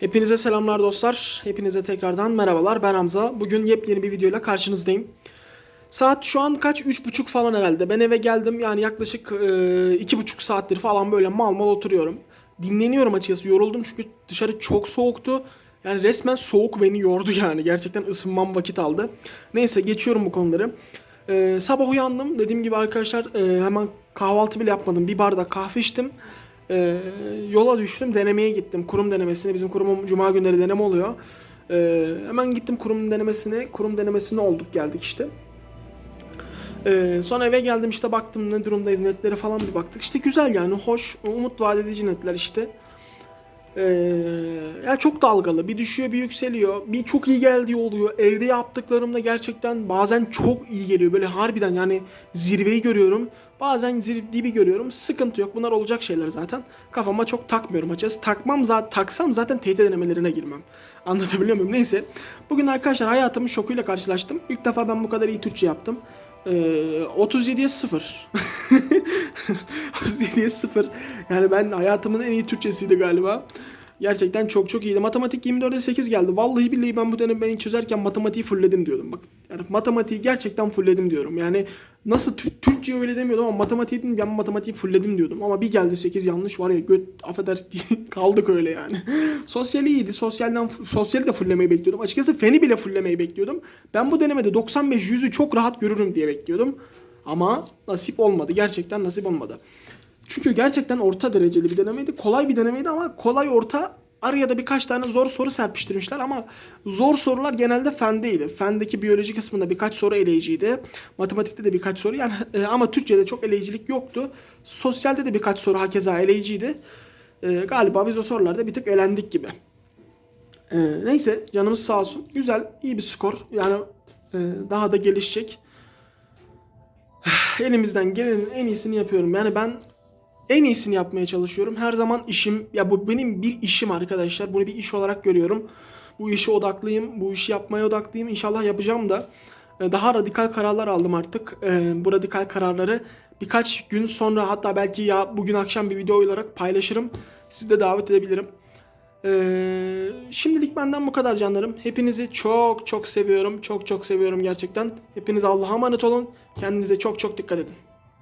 Hepinize selamlar dostlar. Hepinize tekrardan merhabalar. Ben Hamza. Bugün yepyeni bir videoyla karşınızdayım. Saat şu an kaç? Üç buçuk falan herhalde. Ben eve geldim. Yani yaklaşık e, iki buçuk saattir falan böyle mal mal oturuyorum. Dinleniyorum açıkçası. Yoruldum çünkü dışarı çok soğuktu. Yani resmen soğuk beni yordu yani. Gerçekten ısınmam vakit aldı. Neyse geçiyorum bu konuları. E, sabah uyandım. Dediğim gibi arkadaşlar e, hemen kahvaltı bile yapmadım. Bir bardak kahve içtim. Ee, yola düştüm denemeye gittim. Kurum denemesine bizim kurumum cuma günleri deneme oluyor. Ee, hemen gittim kurum denemesine. Kurum denemesine olduk geldik işte. Ee, sonra eve geldim işte baktım ne durumdayız netlere falan bir baktık. İşte güzel yani hoş umut vaat edici netler işte ee, ya çok dalgalı. Bir düşüyor, bir yükseliyor. Bir çok iyi geldiği oluyor. Evde yaptıklarımda gerçekten bazen çok iyi geliyor. Böyle harbiden yani zirveyi görüyorum. Bazen zirve dibi görüyorum. Sıkıntı yok. Bunlar olacak şeyler zaten. Kafama çok takmıyorum açıkçası. Takmam zaten taksam zaten TYT denemelerine girmem. Anlatabiliyor muyum? Neyse. Bugün arkadaşlar hayatımın şokuyla karşılaştım. İlk defa ben bu kadar iyi Türkçe yaptım. Ee, 37'ye 0. 37'ye 0. Yani ben hayatımın en iyi Türkçesiydi galiba. Gerçekten çok çok iyiydi. Matematik 24'e 8 geldi. Vallahi billahi ben bu denemeyi çözerken matematiği fullledim diyordum. Bak yani matematiği gerçekten fullledim diyorum. Yani nasıl Tür- Türkçe öyle demiyordum ama matematiği ben matematiği fullledim diyordum. Ama bir geldi 8 yanlış var ya göt affeder kaldık öyle yani. Sosyali iyiydi. Sosyalden sosyali de fulllemeyi bekliyordum. Açıkçası feni bile fulllemeyi bekliyordum. Ben bu denemede 95 100'ü çok rahat görürüm diye bekliyordum. Ama nasip olmadı. Gerçekten nasip olmadı. Çünkü gerçekten orta dereceli bir denemeydi. Kolay bir denemeydi ama kolay orta araya da birkaç tane zor soru serpiştirmişler ama zor sorular genelde fendeydi. Fendeki biyoloji kısmında birkaç soru eleyiciydi. Matematikte de birkaç soru yani e, ama Türkçe'de çok eleyicilik yoktu. Sosyalde de birkaç soru hakeza eleyiciydi. E, galiba biz o sorularda bir tık elendik gibi. E, neyse canımız sağ olsun. Güzel, iyi bir skor. Yani e, daha da gelişecek. Elimizden gelenin en iyisini yapıyorum. Yani ben en iyisini yapmaya çalışıyorum. Her zaman işim, ya bu benim bir işim arkadaşlar. Bunu bir iş olarak görüyorum. Bu işe odaklıyım. Bu işi yapmaya odaklıyım. İnşallah yapacağım da. Ee, Daha radikal kararlar aldım artık. Ee, Bu radikal kararları birkaç gün sonra hatta belki ya bugün akşam bir video olarak paylaşırım. Sizi de davet edebilirim. Ee, şimdilik benden bu kadar canlarım. Hepinizi çok çok seviyorum. Çok çok seviyorum gerçekten. Hepiniz Allah'a emanet olun. Kendinize çok çok dikkat edin.